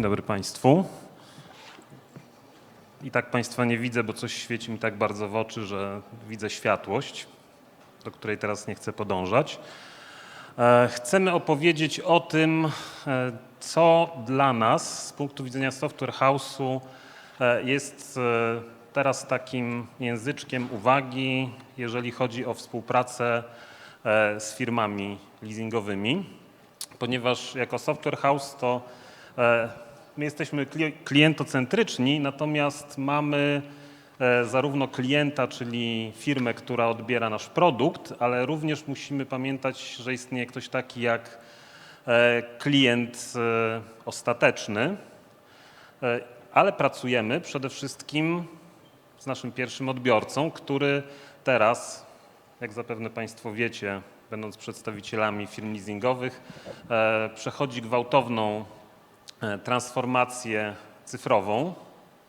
Dzień dobry Państwu. I tak Państwa nie widzę, bo coś świeci mi tak bardzo w oczy, że widzę światłość, do której teraz nie chcę podążać. E, Chcemy opowiedzieć o tym, e, co dla nas z punktu widzenia Software House'u e, jest teraz takim języczkiem uwagi, jeżeli chodzi o współpracę z firmami leasingowymi, ponieważ jako Software House to my jesteśmy kli- klientocentryczni, natomiast mamy e, zarówno klienta, czyli firmę, która odbiera nasz produkt, ale również musimy pamiętać, że istnieje ktoś taki jak e, klient e, ostateczny, ale pracujemy przede wszystkim z naszym pierwszym odbiorcą, który teraz, jak zapewne Państwo wiecie, będąc przedstawicielami firm leasingowych, przechodzi gwałtowną transformację cyfrową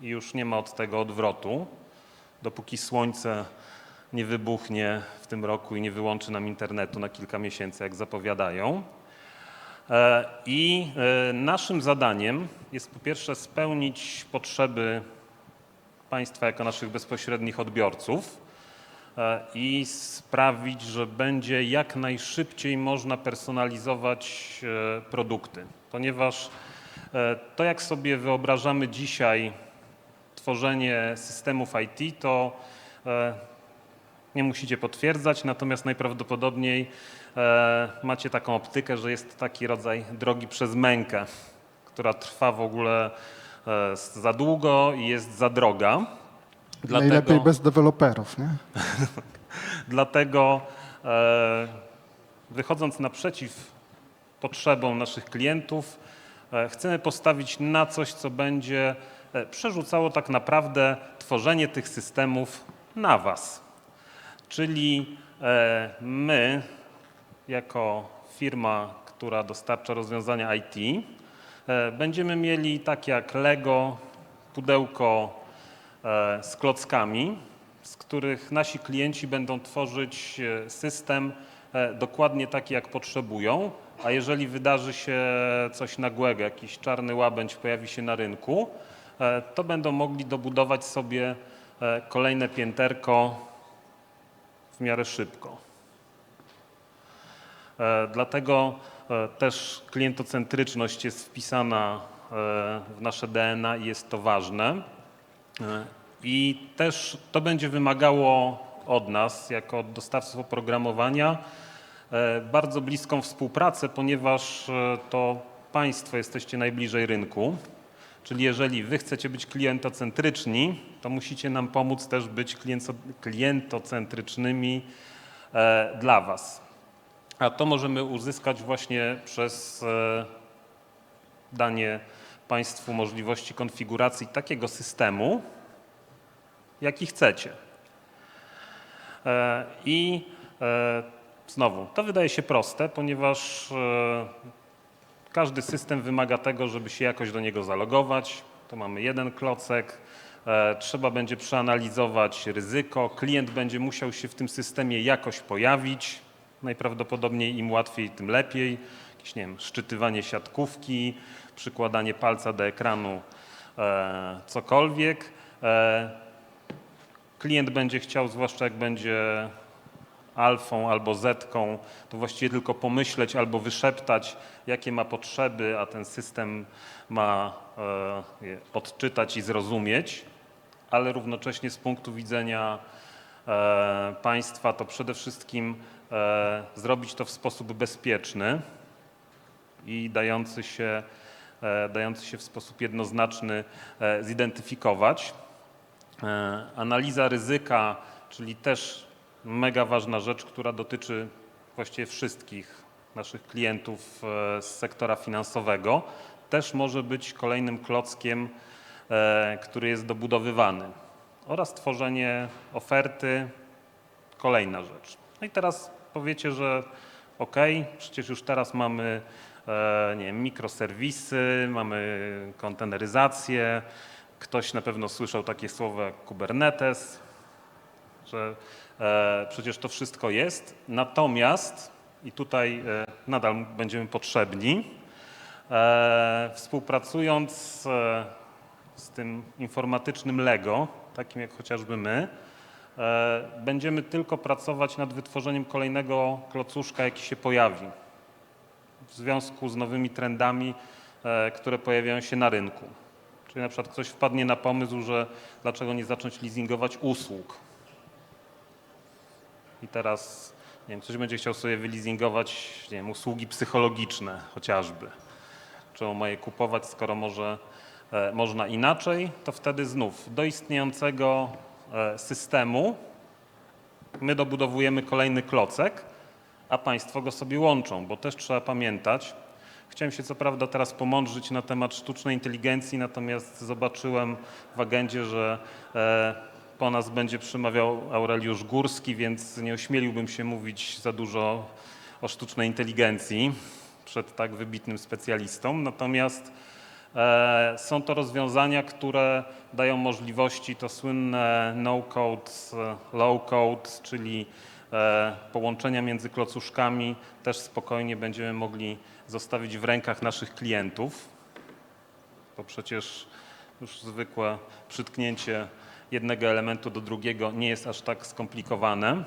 i już nie ma od tego odwrotu, dopóki słońce nie wybuchnie w tym roku i nie wyłączy nam internetu na kilka miesięcy, jak zapowiadają. E, I e, naszym zadaniem jest po pierwsze spełnić potrzeby państwa jako naszych bezpośrednich odbiorców e, i sprawić, że będzie jak najszybciej można personalizować e, produkty, ponieważ e, to jak sobie wyobrażamy dzisiaj tworzenie systemów IT, to e, nie musicie potwierdzać, natomiast najprawdopodobniej e, macie taką optykę, że jest taki rodzaj drogi przez mękę, która trwa w ogóle e, za długo i jest za droga. Najlepiej bez deweloperów, nie? Dlatego e, wychodząc naprzeciw potrzebom naszych klientów, e, chcemy postawić na coś, co będzie e, przerzucało tak naprawdę tworzenie tych systemów na Was. Czyli e, my, jako firma, która dostarcza rozwiązania IT, e, będziemy mieli tak jak Lego, pudełko e, z klockami, z których nasi klienci będą tworzyć e, system e, dokładnie taki, jak potrzebują, a jeżeli wydarzy się coś nagłego, jakiś czarny łabędź pojawi się na rynku, e, to będą mogli dobudować sobie e, kolejne pięterko w miarę szybko. E, Dlatego e, też klientocentryczność jest wpisana e, w nasze DNA i jest to ważne. E, I też to będzie wymagało od nas, jako od dostawców oprogramowania, e, bardzo bliską współpracę, ponieważ e, to Państwo jesteście najbliżej rynku. Czyli jeżeli Wy chcecie być klientocentryczni, to musicie nam pomóc też być klientocentrycznymi e, dla Was. A to możemy uzyskać właśnie przez danie Państwu możliwości konfiguracji takiego systemu, jaki chcecie. E, I e, znowu, to wydaje się proste, ponieważ e, każdy system wymaga tego, żeby się jakoś do niego zalogować. To mamy jeden klocek. Trzeba będzie przeanalizować ryzyko. Klient będzie musiał się w tym systemie jakoś pojawić. Najprawdopodobniej im łatwiej, tym lepiej. Jakieś, nie wiem, szczytywanie siatkówki, przykładanie palca do ekranu, cokolwiek. Klient będzie chciał, zwłaszcza jak będzie alfą albo zetką, to właściwie tylko pomyśleć albo wyszeptać, jakie ma potrzeby, a ten system ma e, odczytać i zrozumieć, ale równocześnie z punktu widzenia e, państwa to przede wszystkim e, zrobić to w sposób bezpieczny i dający się, e, dający się w sposób jednoznaczny zidentyfikować. E, Analiza ryzyka, czyli też mega ważna rzecz, która dotyczy właściwie wszystkich naszych klientów e, z sektora finansowego, też może być kolejnym klockiem, e, który jest dobudowywany. Oraz tworzenie oferty, kolejna rzecz. No i teraz powiecie, że ok, przecież już teraz mamy nie wiem, mikroserwisy, mamy konteneryzację. Ktoś na pewno słyszał takie słowa jak Kubernetes, że e, przecież to wszystko jest. Natomiast, i tutaj e, nadal będziemy potrzebni, E, Współpracując e, z tym informatycznym Lego, takim jak chociażby my, e, będziemy tylko pracować nad wytworzeniem kolejnego klocuszka, jaki się pojawi w związku z nowymi trendami, e, które pojawiają się na rynku. Czyli na przykład ktoś wpadnie na pomysł, że dlaczego nie zacząć leasingować usług. I teraz, nie wiem, ktoś będzie chciał sobie wyleasingować, nie wiem, usługi psychologiczne chociażby. Czemu ma je kupować, skoro może, e, można inaczej, to wtedy znów do istniejącego e, systemu my dobudowujemy kolejny klocek, a państwo go sobie łączą, bo też trzeba pamiętać. Chciałem się co prawda teraz pomądrzyć na temat sztucznej inteligencji, natomiast zobaczyłem w agendzie, że e, po nas będzie przemawiał Aureliusz Górski, więc nie ośmieliłbym się mówić za dużo o sztucznej inteligencji przed tak wybitnym specjalistą. Natomiast e, są to rozwiązania, które dają możliwości, to słynne no-code, low-code, czyli e, połączenia między klocuszkami też spokojnie będziemy mogli zostawić w rękach naszych klientów, bo przecież już zwykłe przytknięcie jednego elementu do drugiego nie jest aż tak skomplikowane.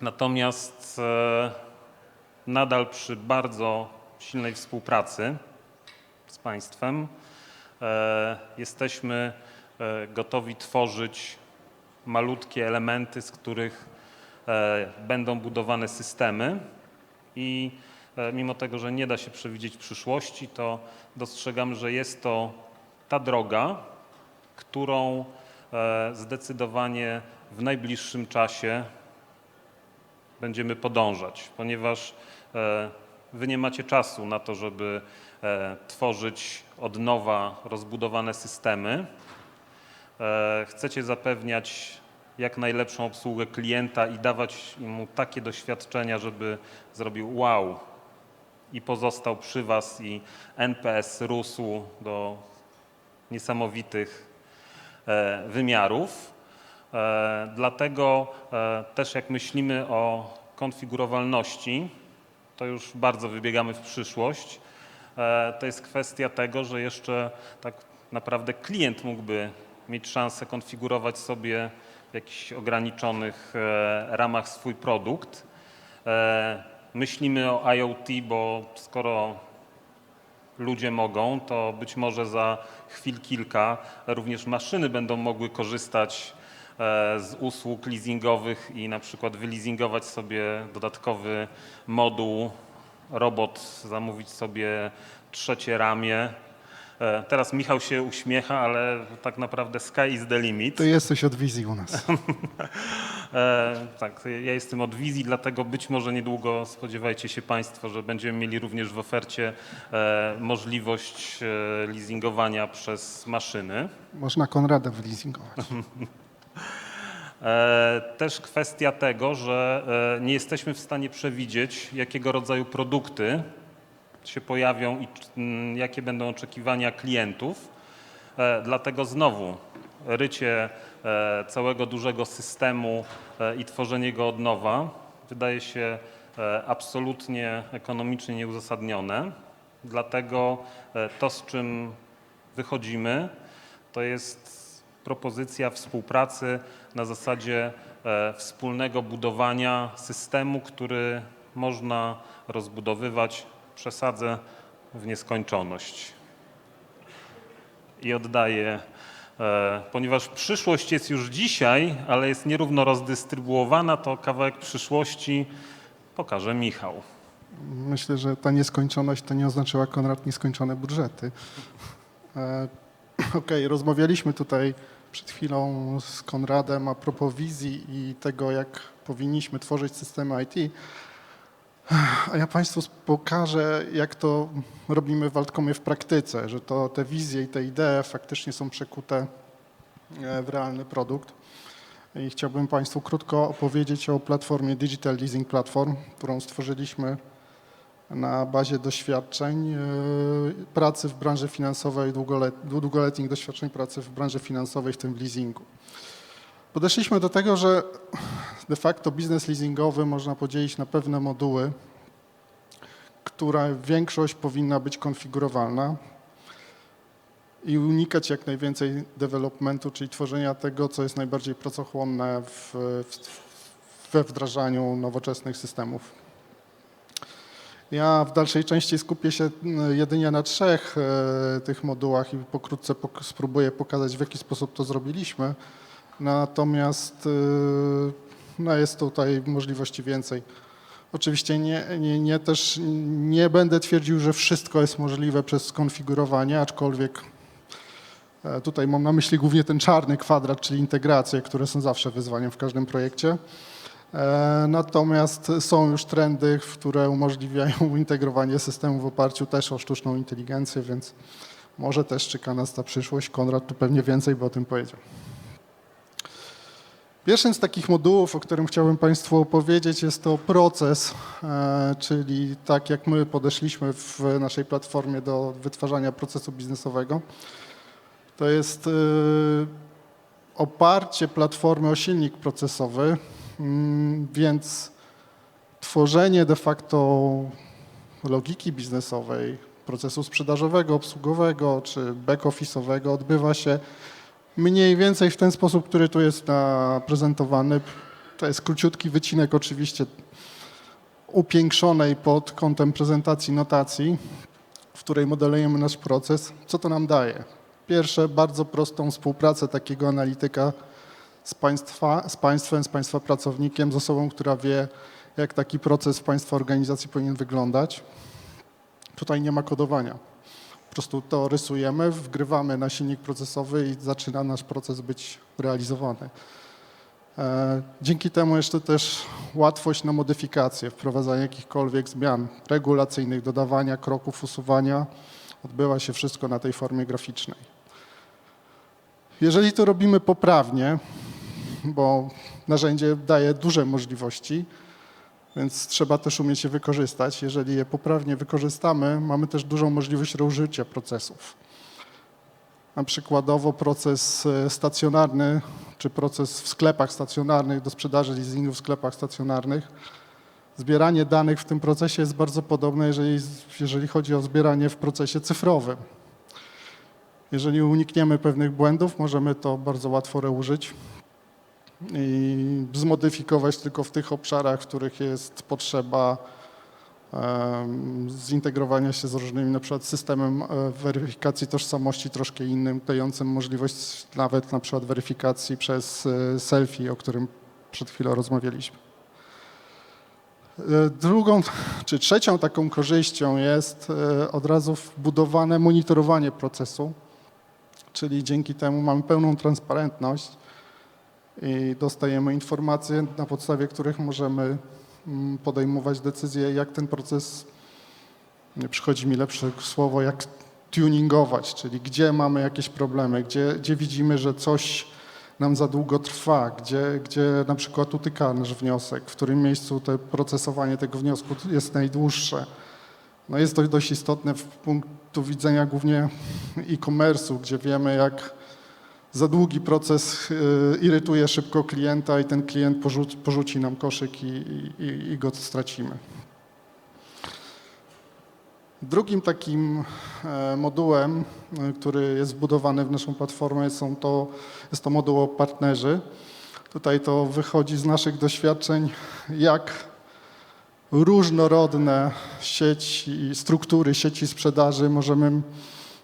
Natomiast e, nadal przy bardzo silnej współpracy z państwem e, jesteśmy e, gotowi tworzyć malutkie elementy, z których będą budowane systemy i mimo tego, że nie da się przewidzieć przyszłości, to dostrzegam, że jest to ta droga, którą e, zdecydowanie w najbliższym czasie będziemy podążać, ponieważ e, wy nie macie czasu na to, żeby e, tworzyć od nowa rozbudowane systemy. E, Chcecie zapewniać jak najlepszą obsługę klienta i dawać mu takie doświadczenia, żeby zrobił wow i pozostał przy was i NPS rósł do niesamowitych e, wymiarów. E, Dlatego e, też jak myślimy o konfigurowalności, to już bardzo wybiegamy w przyszłość. To jest kwestia tego, że jeszcze tak naprawdę klient mógłby mieć szansę konfigurować sobie w jakichś ograniczonych ramach swój produkt. Myślimy o IoT, bo skoro ludzie mogą, to być może za chwil kilka również maszyny będą mogły korzystać e, z usług leasingowych i na przykład wyleasingować sobie dodatkowy moduł, robot, zamówić sobie trzecie ramię. E, Teraz Michał się uśmiecha, ale tak naprawdę sky is the limit. To jesteś od wizji u nas. E, tak, ja jestem od wizji, dlatego być może niedługo spodziewajcie się Państwo, że będziemy mieli również w ofercie e, możliwość leasingowania przez maszyny. Można Konrada wyleasingować. Też kwestia tego, że nie jesteśmy w stanie przewidzieć, jakiego rodzaju produkty się pojawią i mm, jakie będą oczekiwania klientów. E, Dlatego znowu rycie e, całego dużego systemu e, i tworzenie go od nowa wydaje się absolutnie ekonomicznie nieuzasadnione. Dlatego to, z czym wychodzimy, to jest propozycja współpracy na zasadzie wspólnego budowania systemu, który można rozbudowywać. Przesadzę w nieskończoność. I oddaję, e, ponieważ przyszłość jest już dzisiaj, ale jest nierówno rozdystrybuowana, to kawałek przyszłości pokaże Michał. Myślę, że ta nieskończoność to nie oznaczyła Konrad nieskończone budżety. E, Okej, rozmawialiśmy tutaj przed chwilą z Konradem a propos wizji i tego, jak powinniśmy tworzyć systemy IT. A ja Państwu pokażę, jak to robimy w Altcomie w praktyce, że to te wizje i te idee faktycznie są przekute e, w realny produkt. I chciałbym Państwu krótko opowiedzieć o platformie Digital Leasing Platform, którą stworzyliśmy na bazie doświadczeń e, pracy w branży finansowej, długolet, długoletnich doświadczeń pracy w branży finansowej, w tym w leasingu. Podeszliśmy do tego, że de facto biznes leasingowy można podzielić na pewne moduły, która większość powinna być konfigurowalna i unikać jak najwięcej developmentu, czyli tworzenia tego, co jest najbardziej pracochłonne w, w, we wdrażaniu nowoczesnych systemów. Ja w dalszej części skupię się mm, jedynie na trzech e, tych modułach i pokrótce pok- spróbuję pokazać, w jaki sposób to zrobiliśmy. Natomiast e, no jest tutaj możliwości więcej. Oczywiście nie, nie, nie też nie będę twierdził, że wszystko jest możliwe przez skonfigurowanie, aczkolwiek e, tutaj mam na myśli głównie ten czarny kwadrat, czyli integracje, które są zawsze wyzwaniem w każdym projekcie. E, Natomiast są już trendy, które umożliwiają integrowanie systemu w oparciu też o sztuczną inteligencję, więc może też czeka nas ta przyszłość. Konrad tu pewnie więcej by o tym powiedział. Pierwszym z takich modułów, o którym chciałbym Państwu opowiedzieć, jest to proces, e, czyli tak jak my podeszliśmy w naszej platformie do wytwarzania procesu biznesowego. To jest e, oparcie platformy o silnik procesowy, mm, więc tworzenie de facto logiki biznesowej, procesu sprzedażowego, obsługowego czy back-office'owego odbywa się mniej więcej w ten sposób, który tu jest prezentowany. To jest króciutki wycinek oczywiście upiększonej pod kątem prezentacji notacji, w której modelujemy nasz proces. Co to nam daje? Pierwsze, bardzo prostą współpracę takiego analityka z, państwa, z państwem, z państwa pracownikiem, z osobą, która wie, jak taki proces w państwa organizacji powinien wyglądać. Tutaj nie ma kodowania. Po prostu to rysujemy, wgrywamy na silnik procesowy i zaczyna nasz proces być realizowany. E, Dzięki temu jeszcze też łatwość na modyfikację, wprowadzanie jakichkolwiek zmian regulacyjnych, dodawania kroków, usuwania. Odbywa się wszystko na tej formie graficznej. Jeżeli to robimy poprawnie, bo narzędzie daje duże możliwości, więc trzeba też umieć je wykorzystać. Jeżeli je poprawnie wykorzystamy, mamy też dużą możliwość reużycia procesów. Na przykładowo proces e, stacjonarny, czy proces w sklepach stacjonarnych do sprzedaży leasingu w sklepach stacjonarnych. Zbieranie danych w tym procesie jest bardzo podobne, jeżeli, jeżeli chodzi o zbieranie w procesie cyfrowym. Jeżeli unikniemy pewnych błędów, możemy to bardzo łatwo reużyć i zmodyfikować tylko w tych obszarach, w których jest potrzeba zintegrowania się z różnymi, na przykład systemem e, weryfikacji tożsamości troszkę innym, dającym możliwość nawet na przykład weryfikacji przez e, selfie, o którym przed chwilą rozmawialiśmy. E, Drugą czy trzecią taką korzyścią jest od razu wbudowane monitorowanie procesu, czyli dzięki temu mamy pełną transparentność i dostajemy informacje, na podstawie których możemy mm, podejmować decyzje, jak ten proces, nie przychodzi mi lepsze słowo, jak tuningować, czyli gdzie mamy jakieś problemy, gdzie, gdzie widzimy, że coś nam za długo trwa, gdzie, gdzie na przykład utyka nasz wniosek, w którym miejscu to procesowanie tego wniosku jest najdłuższe. No jest to dość istotne w punktu widzenia głównie e-commerce'u, gdzie wiemy, jak za długi proces y, irytuje szybko klienta i ten klient porzuci, porzuci nam koszyk i, i, i go stracimy. Drugim takim e, modułem, e, który jest wbudowany w naszą platformę, są to, jest to moduł o partnerzy. Tutaj to wychodzi z naszych doświadczeń, jak różnorodne sieci, struktury sieci sprzedaży możemy,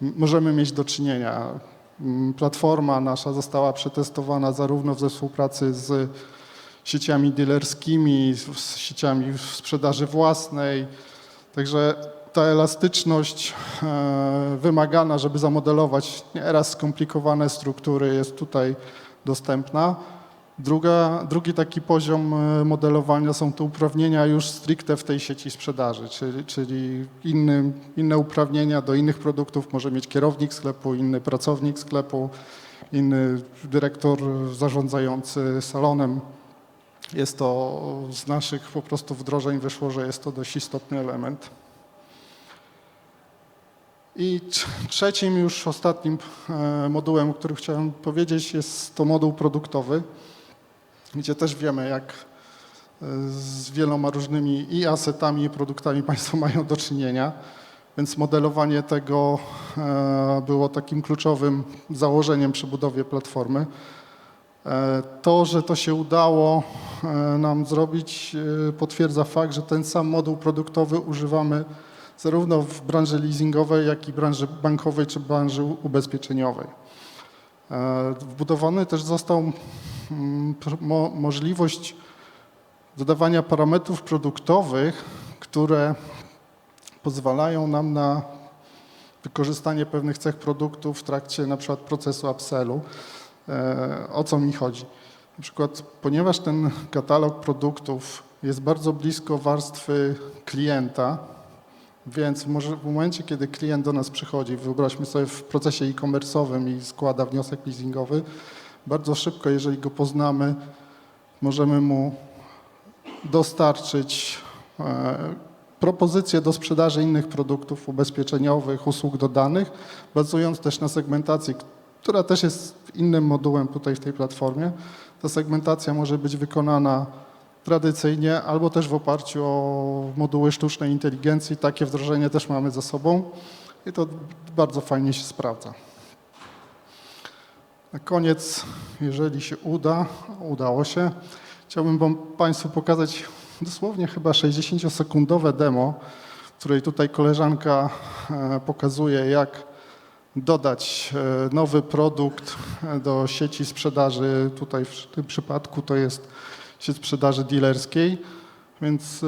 możemy mieć do czynienia. Mm, Platforma nasza została przetestowana zarówno we współpracy z sieciami dealerskimi, z- sieciami sprzedaży własnej. Także ta elastyczność e, wymagana, żeby zamodelować nieraz skomplikowane struktury jest tutaj dostępna. Druga, drugi taki poziom e, modelowania są to uprawnienia już stricte w tej sieci sprzedaży, czyli, czyli inny, inne uprawnienia do innych produktów może mieć kierownik sklepu, inny pracownik sklepu, inny dyrektor zarządzający salonem. Jest to z naszych po prostu wdrożeń wyszło, że jest to dość istotny element. I trz- trzecim, już ostatnim e, modułem, o którym chciałem powiedzieć, jest to moduł produktowy, gdzie też wiemy, jak z wieloma różnymi i asetami, i produktami Państwo mają do czynienia, więc modelowanie tego e, było takim kluczowym założeniem przy budowie platformy. E, To, że to się udało e, nam zrobić, e, potwierdza fakt, że ten sam moduł produktowy używamy zarówno w branży leasingowej, jak i branży bankowej czy branży ubezpieczeniowej. E, Wbudowany też został mo- możliwość dodawania parametrów produktowych, które pozwalają nam na wykorzystanie pewnych cech produktów w trakcie na przykład procesu upsellu. E, O co mi chodzi? Na przykład, ponieważ ten katalog produktów jest bardzo blisko warstwy klienta, więc może w momencie, kiedy klient do nas przychodzi, wyobraźmy sobie w procesie e-commerce'owym i składa wniosek leasingowy, bardzo szybko, jeżeli go poznamy, możemy mu dostarczyć e, propozycje do sprzedaży innych produktów ubezpieczeniowych, usług dodanych, bazując też na segmentacji, która też jest innym modułem tutaj w tej platformie. Ta segmentacja może być wykonana tradycyjnie albo też w oparciu o moduły sztucznej inteligencji. Takie wdrożenie też mamy za sobą i to bardzo fajnie się sprawdza. Na koniec, jeżeli się uda, udało się, chciałbym wam Państwu pokazać dosłownie chyba 60-sekundowe demo, w której tutaj koleżanka e, pokazuje, jak dodać e, nowy produkt e, do sieci sprzedaży. Tutaj w tym przypadku to jest sieć sprzedaży dealerskiej, więc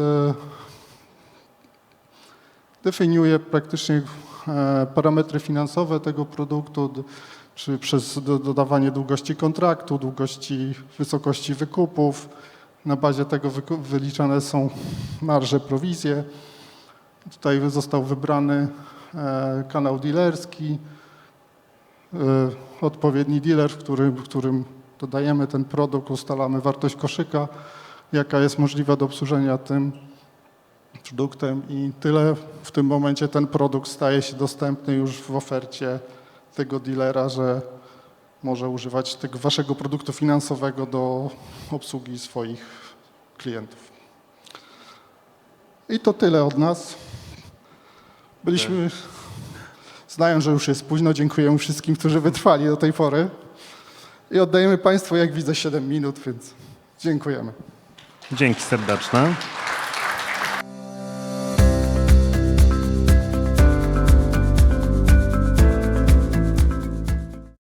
definiuje praktycznie parametry finansowe tego produktu, czy przez do- dodawanie długości kontraktu, długości, wysokości wykupów. Na bazie tego wyliczane są marże, prowizje. Tutaj został wybrany e, kanał dealerski, e, odpowiedni dealer, w którym, w którym dodajemy ten produkt, ustalamy wartość koszyka, jaka jest możliwa do obsłużenia tym produktem i tyle w tym momencie ten produkt staje się dostępny już w ofercie tego dealera, że może używać tego waszego produktu finansowego do obsługi swoich klientów. I to tyle od nas. Byliśmy, znając, że już jest późno, dziękujemy wszystkim, którzy wytrwali do tej pory. I oddajemy Państwu, jak widzę, 7 minut, więc dziękujemy. Dzięki serdeczne.